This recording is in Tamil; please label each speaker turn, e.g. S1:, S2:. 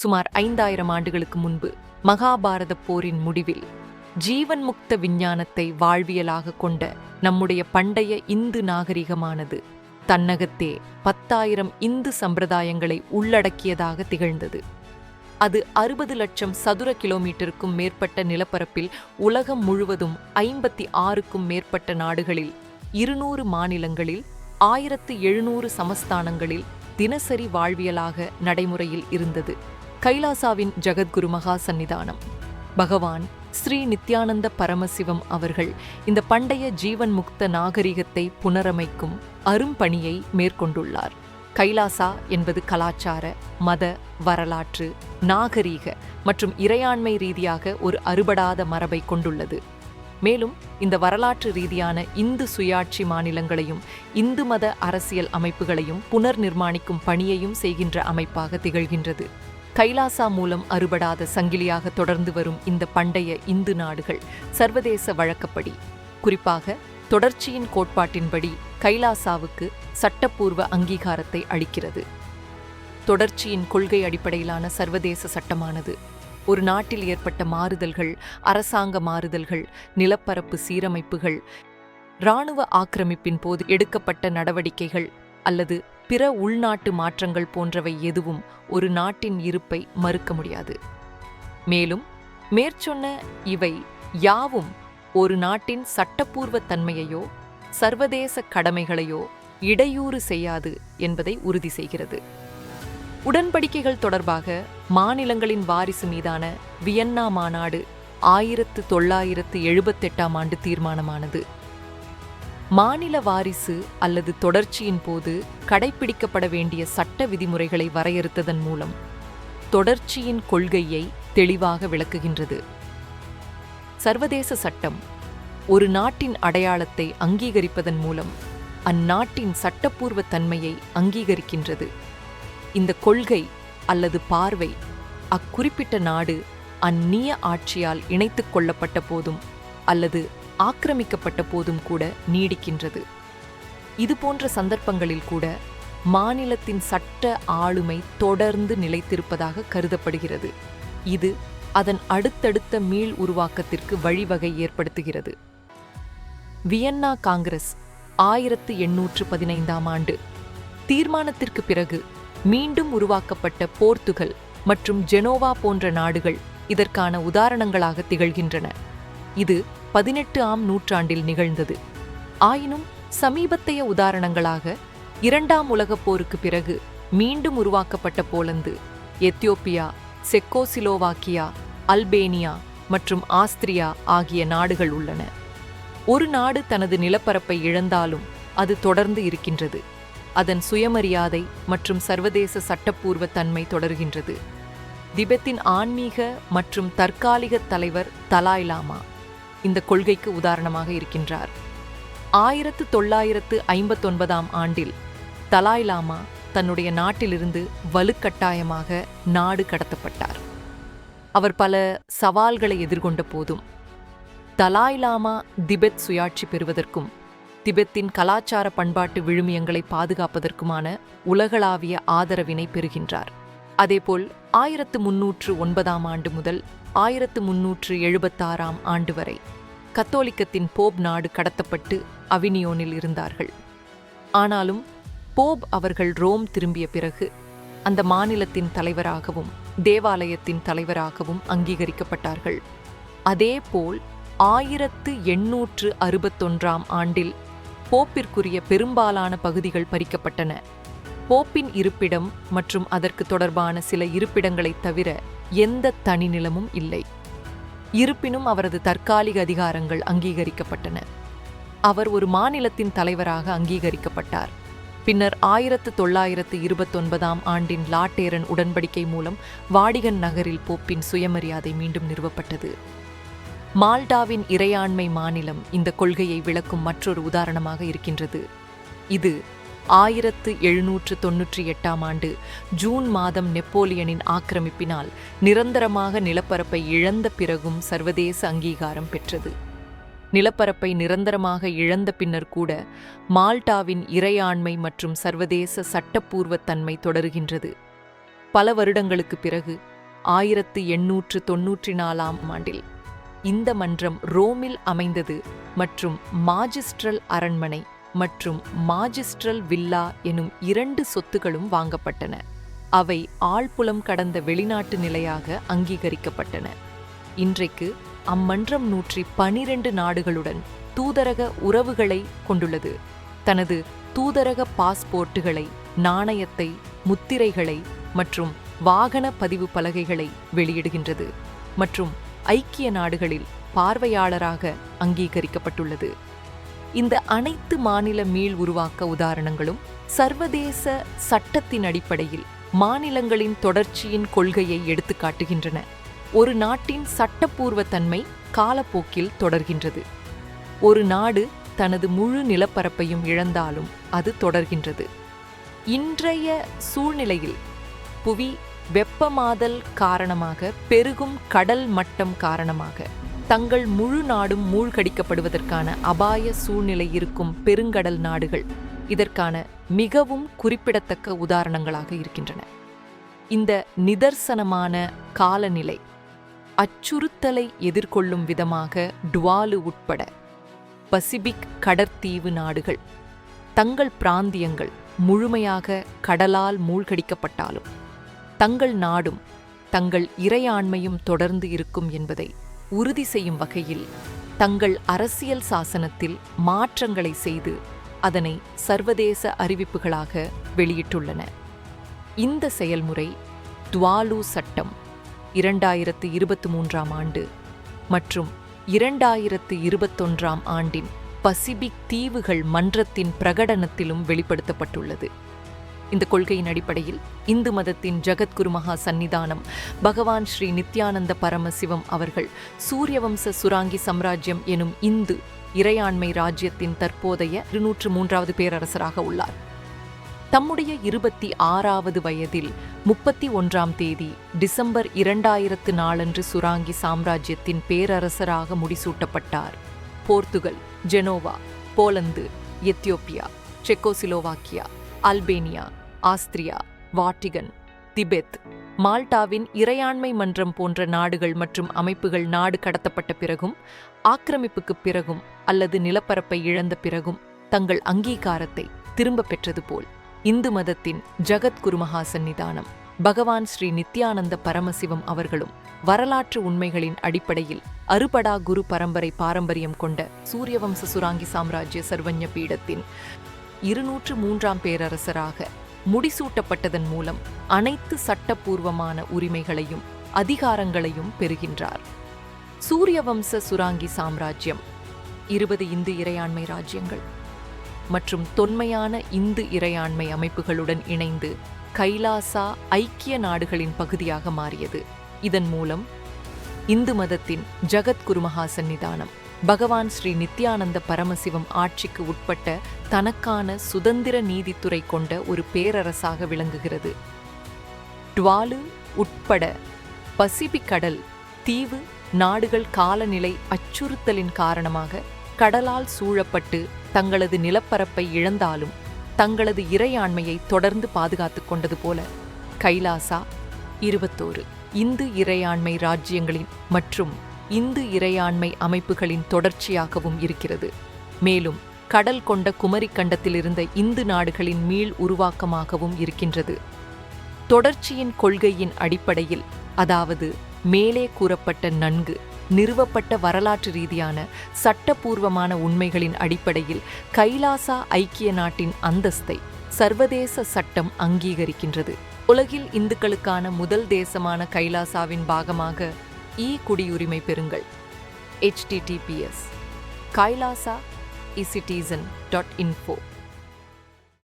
S1: சுமார் ஐந்தாயிரம் ஆண்டுகளுக்கு முன்பு மகாபாரத போரின் முடிவில் ஜீவன் முக்த விஞ்ஞானத்தை வாழ்வியலாக கொண்ட நம்முடைய பண்டைய இந்து நாகரிகமானது தன்னகத்தே பத்தாயிரம் இந்து சம்பிரதாயங்களை உள்ளடக்கியதாக திகழ்ந்தது. அது அறுபது லட்சம் சதுர கிலோமீட்டருக்கும் மேற்பட்ட நிலப்பரப்பில் உலகம் முழுவதும் ஐம்பத்தி ஆறுக்கும் மேற்பட்ட நாடுகளில் இருநூறு மாநிலங்களில் ஆயிரத்து எழுநூறு சமஸ்தானங்களில் தினசரி வாழ்வியலாக நடைமுறையில் இருந்தது. கைலாசாவின் ஜகத்குரு மகா சந்நிதானம். பகவான் ஸ்ரீ நித்யானந்த பரமசிவம் அவர்கள் இந்த பண்டைய ஜீவன் முக்த நாகரிகத்தை புனரமைக்கும் அரும்பணியை மேற்கொண்டுள்ளார். கைலாசா என்பது கலாச்சார மத வரலாற்று நாகரீக மற்றும் இறையாண்மை ரீதியாக ஒரு அறுபடாத மரபை கொண்டுள்ளது. மேலும் இந்த வரலாற்று ரீதியான இந்து சுயாட்சி மாநிலங்களையும் இந்து மத அரசியல் அமைப்புகளையும் புனர் நிர்மாணிக்கும் பணியையும் செய்கின்ற அமைப்பாக திகழ்கின்றது. கைலாசா மூலம் அறுபடாத சங்கிலியாக தொடர்ந்து வரும் இந்த பண்டைய இந்து நாடுகள் சர்வதேச வழக்கப்படி. குறிப்பாக தொடர்ச்சியின் கோட்பாட்டின்படி கைலாசாவுக்கு சட்டப்பூர்வ அங்கீகாரத்தை அளிக்கிறது. தொடர்ச்சியின் கொள்கை அடிப்படையிலான சர்வதேச சட்டமானது ஒரு நாட்டில் ஏற்பட்ட மாறுதல்கள் அரசாங்க மாறுதல்கள் நிலப்பரப்பு சீரமைப்புகள் இராணுவ ஆக்கிரமிப்பின் போது எடுக்கப்பட்ட நடவடிக்கைகள் அல்லது பிற உள்நாட்டு மாற்றங்கள் போன்றவை எதுவும் ஒரு நாட்டின் இருப்பை மறுக்க முடியாது. மேலும் மேற்சொன்ன இவை யாவும் ஒரு நாட்டின் சட்டப்பூர்வ தன்மையையோ சர்வதேச கடமைகளையோ இடையூறு செய்யாது என்பதை உறுதி செய்கிறது. உடன்படிக்கைகள் தொடர்பாக மாநிலங்களின் வாரிசு மீதான வியன்னா மாநாடு ஆயிரத்து தொள்ளாயிரத்து எழுபத்தெட்டாம் ஆண்டு தீர்மானமானது. மாநில வாரிசு அல்லது தொடர்ச்சியின் போது கடைப்பிடிக்கப்பட வேண்டிய சட்ட விதிமுறைகளை வரையறுத்ததன் மூலம் தொடர்ச்சியின் கொள்கையை தெளிவாக விளக்குகின்றது. சர்வதேச சட்டம் ஒரு நாட்டின் அடையாளத்தை அங்கீகரிப்பதன் மூலம் அந்நாட்டின் சட்டப்பூர்வ தன்மையை அங்கீகரிக்கின்றது. இந்த கொள்கை அல்லது பார்வை அக்குறிப்பிட்ட நாடு அந்நிய ஆட்சியால் இணைத்துக் கொள்ளப்பட்ட போதும் அல்லது ஆக்கிரமிக்கப்பட்ட போதும் கூட நீடிக்கின்றது. இதுபோன்ற சந்தர்ப்பங்களில் கூட மாநிலத்தின் சட்ட ஆளுமை தொடர்ந்து நிலைத்திருப்பதாக கருதப்படுகிறது. இது அதன் அடுத்தடுத்த மீள் உருவாக்கத்திற்கு வழிவகை ஏற்படுத்துகிறது. வியன்னா காங்கிரஸ் ஆயிரத்து எண்ணூற்று பதினைந்தாம் ஆண்டு தீர்மானத்திற்கு பிறகு மீண்டும் உருவாக்கப்பட்ட போர்த்துகல் மற்றும் ஜெனோவா போன்ற நாடுகள் இதற்கான உதாரணங்களாக திகழ்கின்றன. இது பதினெட்டு ஆம் நூற்றாண்டில் நிகழ்ந்தது. ஆயினும் சமீபத்தைய உதாரணங்களாக இரண்டாம் உலகப் போருக்கு பிறகு மீண்டும் உருவாக்கப்பட்ட போலந்து எத்தியோப்பியா செக்கோசிலோவாக்கியா அல்பேனியா மற்றும் ஆஸ்திரியா ஆகிய நாடுகள் உள்ளன. ஒரு நாடு தனது நிலப்பரப்பை இழந்தாலும் அது தொடர்ந்து இருக்கின்றது. அதன் சுயமரியாதை மற்றும் சர்வதேச சட்டப்பூர்வ தன்மை தொடர்கின்றது. திபெத்தின் ஆன்மீக மற்றும் தற்காலிக தலைவர் தலாய் லாமா இந்த கொள்கைக்கு உதாரணமாக இருக்கின்றார். ஆயிரத்து தொள்ளாயிரத்து ஐம்பத்தொன்பதாம் ஆண்டில் தலாய் லாமா தன்னுடைய நாட்டிலிருந்து வலுக்கட்டாயமாக நாடு கடத்தப்பட்டார். அவர் பல சவால்களை எதிர்கொண்ட போதும் தலாய் லாமா திபெத் சுயாட்சி பெறுவதற்கும் திபெத்தின் கலாச்சார பண்பாட்டு விழுமியங்களை பாதுகாப்பதற்குமான உலகளாவிய ஆதரவினை பெறுகின்றார். அதேபோல் ஆயிரத்து முன்னூற்று ஒன்பதாம் ஆண்டு முதல் ஆயிரத்து முன்னூற்று எழுபத்தாறாம் ஆண்டு வரை கத்தோலிக்கத்தின் போப் நாடு கடத்தப்பட்டு அவினியோனில் இருந்தார்கள். ஆனாலும் போப் அவர்கள் ரோம் திரும்பிய பிறகு அந்த மாநிலத்தின் தலைவராகவும் தேவாலயத்தின் தலைவராகவும் அங்கீகரிக்கப்பட்டார்கள். அதேபோல் ஆயிரத்து எண்ணூற்று அறுபத்தொன்றாம் ஆண்டில் போப்பிற்குரிய பெரும்பாலான பகுதிகள் பறிக்கப்பட்டன. போப்பின் இருப்பிடம் மற்றும் அதற்கு தொடர்பான சில இருப்பிடங்களைத் தவிர எந்த தனி நிலமும் இல்லை. இருப்பினும் அவரது தற்காலிக அதிகாரங்கள் அங்கீகரிக்கப்பட்டன. அவர் ஒரு மாநிலத்தின் தலைவராக அங்கீகரிக்கப்பட்டார். பின்னர் ஆயிரத்து தொள்ளாயிரத்து இருபத்தொன்பதாம் ஆண்டின் லாட்டேரன் உடன்படிக்கை மூலம் வாடிகன் நகரில் போப்பின் சுயமரியாதை மீண்டும் நிறுவப்பட்டது. மால்டாவின் இறையாண்மை மாநிலம் இந்த கொள்கையை விளக்கும் மற்றொரு உதாரணமாக இருக்கின்றது. இது ஆயிரத்து எழுநூற்று தொன்னூற்றி எட்டாம் ஆண்டு ஜூன் மாதம் நெப்போலியனின் ஆக்கிரமிப்பினால் நிரந்தரமாக நிலப்பரப்பை இழந்த பிறகும் சர்வதேச அங்கீகாரம் பெற்றது. நிலப்பரப்பை நிரந்தரமாக இழந்த பின்னர் கூட மால்டாவின் இறையாண்மை மற்றும் சர்வதேச சட்டப்பூர்வ தன்மை தொடருகின்றது. பல வருடங்களுக்கு பிறகு ஆயிரத்து எண்ணூற்று தொன்னூற்றி நாலாம் ஆண்டில் இந்த மன்றம் ரோமில் அமைந்தது மற்றும் மாஜிஸ்ட்ரல் அரண்மனை மற்றும் மாஜிஸ்ட்ரல் வில்லா எனும் இரண்டு சொத்துகளும் வாங்கப்பட்டன. அவை ஆழ்புலம் கடந்த வெளிநாட்டு நிலையாக அங்கீகரிக்கப்பட்டன. இன்றைக்கு அம்மன்றம் நூற்றி பனிரெண்டு நாடுகளுடன் தூதரக உறவுகளை கொண்டுள்ளது. தனது தூதரக பாஸ்போர்ட்டுகளை நாணயத்தை முத்திரைகளை மற்றும் வாகன பதிவு பலகைகளை வெளியிடுகின்றது மற்றும் ஐக்கிய நாடுகளில் பார்வையாளராக அங்கீகரிக்கப்பட்டுள்ளது. இந்த அனைத்து மாநில மீள் உருவாக்க உதாரணங்களும் சர்வதேச சட்டத்தின் அடிப்படையில் மாநிலங்களின் தொடர்ச்சியின் கொள்கையை எடுத்துக்காட்டுகின்றன ஒரு நாட்டின் சட்டப்பூர்வ தன்மை காலப்போக்கில் தொடர்கின்றது. ஒரு நாடு தனது முழு நிலப்பரப்பையும் இழந்தாலும் அது தொடர்கின்றது. இன்றைய சூழ்நிலையில் புவி வெப்பமாதல் காரணமாக பெருகும் கடல் மட்டம் காரணமாக தங்கள் முழு நாடும் மூழ்கடிக்கப்படுவதற்கான அபாய சூழ்நிலை இருக்கும் பெருங்கடல் நாடுகள் இதற்கான மிகவும் குறிப்பிடத்தக்க உதாரணங்களாக இருக்கின்றன. இந்த நிதர்சனமான காலநிலை அச்சுறுத்தலை எதிர்கொள்ளும் விதமாக டுவாலு உட்பட பசிபிக் கடற்தீவு நாடுகள் தங்கள் பிராந்தியங்கள் முழுமையாக கடலால் மூழ்கடிக்கப்பட்டாலும் தங்கள் நாடும் தங்கள் இறையாண்மையும் தொடர்ந்து இருக்கும் என்பதை உறுதி செய்யும் வகையில் தங்கள் அரசியல் சாசனத்தில் மாற்றங்களை செய்து அதனை சர்வதேச அறிவிப்புகளாக வெளியிட்டுள்ளன. இந்த செயல்முறை துவாலு சட்டம் இரண்டாயிரத்து இருபத்தி மூன்றாம் ஆண்டு மற்றும் இரண்டாயிரத்து இருபத்தொன்றாம் ஆண்டின் பசிபிக் தீவுகள் மன்றத்தின் பிரகடனத்திலும் வெளிப்படுத்தப்பட்டுள்ளது. இந்த கொள்கையின் அடிப்படையில் இந்து மதத்தின் ஜகத்குரு மகா சந்நிதானம் பகவான் ஸ்ரீ நித்யானந்த பரமசிவம் அவர்கள் சூரியவம்ச சுராங்கி சம்ராஜ்யம் எனும் இந்து இறையாண்மை ராஜ்யத்தின் தற்போதைய இருநூற்று மூன்றாவது பேரரசராக உள்ளார். தம்முடைய இருபத்தி ஆறாவது வயதில் முப்பத்தி ஒன்றாம் தேதி டிசம்பர் இரண்டாயிரத்து நாளன்று சுராங்கி சாம்ராஜ்யத்தின் பேரரசராக முடிசூட்டப்பட்டார். Portugal Genoa Poland Ethiopia Czechoslovakia Albania Austria Vatican Tibet மால்டாவின் இறையாண்மை மன்றம் போன்ற நாடுகள் மற்றும் அமைப்புகள் நாடு கடத்தப்பட்ட பிறகும் ஆக்கிரமிப்புக்குப் பிறகும் அல்லது நிலப்பரப்பை இழந்த பிறகும் தங்கள் அங்கீகாரத்தை திரும்பப் பெற்றது போல் இந்து மதத்தின் ஜகத்குரு மகா சந்நிதானம் பகவான் ஸ்ரீ நித்யானந்த பரமசிவம் அவர்களும் வரலாற்று உண்மைகளின் அடிப்படையில் அறுபடா குரு பரம்பரை பாரம்பரியம் கொண்ட சூரியவம்ச சுராங்கி சாம்ராஜ்ய சர்வஞ பீடத்தின் இருநூற்று மூன்றாம் பேரரசராக முடிசூட்டப்பட்டதன் மூலம் அனைத்து சட்டப்பூர்வமான உரிமைகளையும் அதிகாரங்களையும் பெறுகின்றார். சூரியவம்ச சுராங்கி சாம்ராஜ்யம் இருபது இந்து இறையாண்மை ராஜ்யங்கள் மற்றும் தொன்மையான இந்து இறையாண்மை அமைப்புகளுடன் இணைந்து கைலாசா ஐக்கிய நாடுகளின் பகுதியாக மாறியது. இதன் மூலம் இந்து மதத்தின் ஜகத்குருமகா சன்னிதானம் பகவான் ஸ்ரீ நித்யானந்த பரமசிவம் ஆட்சிக்கு உட்பட்ட தனக்கான சுதந்திர நீதித்துறை கொண்ட ஒரு பேரரசாக விளங்குகிறது. டுவாலு உட்பட பசிபிக் கடல் தீவு நாடுகள் காலநிலை அச்சுறுத்தலின் காரணமாக கடலால் சூழப்பட்டு தங்களது நிலப்பரப்பை இழந்தாலும் தங்களது இறையாண்மையை தொடர்ந்து பாதுகாத்துக் கொண்டது போல. கைலாசா இருபத்தோரு இந்து இறையாண்மை ராஜ்யங்களின் மற்றும் இந்து இறையாண்மை அமைப்புகளின் தொடர்ச்சியாகவும் இருக்கிறது. மேலும் கடல் கொண்ட குமரிக்கண்டத்தில் இருந்த இந்து நாடுகளின் மீள் உருவாக்கமாகவும் இருக்கின்றது. தொடர்ச்சியின் கொள்கையின் அடிப்படையில் அதாவது மேலே கூறப்பட்ட நன்கு நிறுவப்பட்ட வரலாற்று ரீதியான சட்டபூர்வமான உண்மைகளின் அடிப்படையில் கைலாசா ஐக்கிய நாட்டின் அந்தஸ்தை சர்வதேச சட்டம் அங்கீகரிக்கின்றது. உலகில் இந்துக்களுக்கான முதல் தேசமான கைலாசாவின் பாகமாக இ குடியுரிமை பெறுங்கள். HTTPS Kailasa e citizen dot info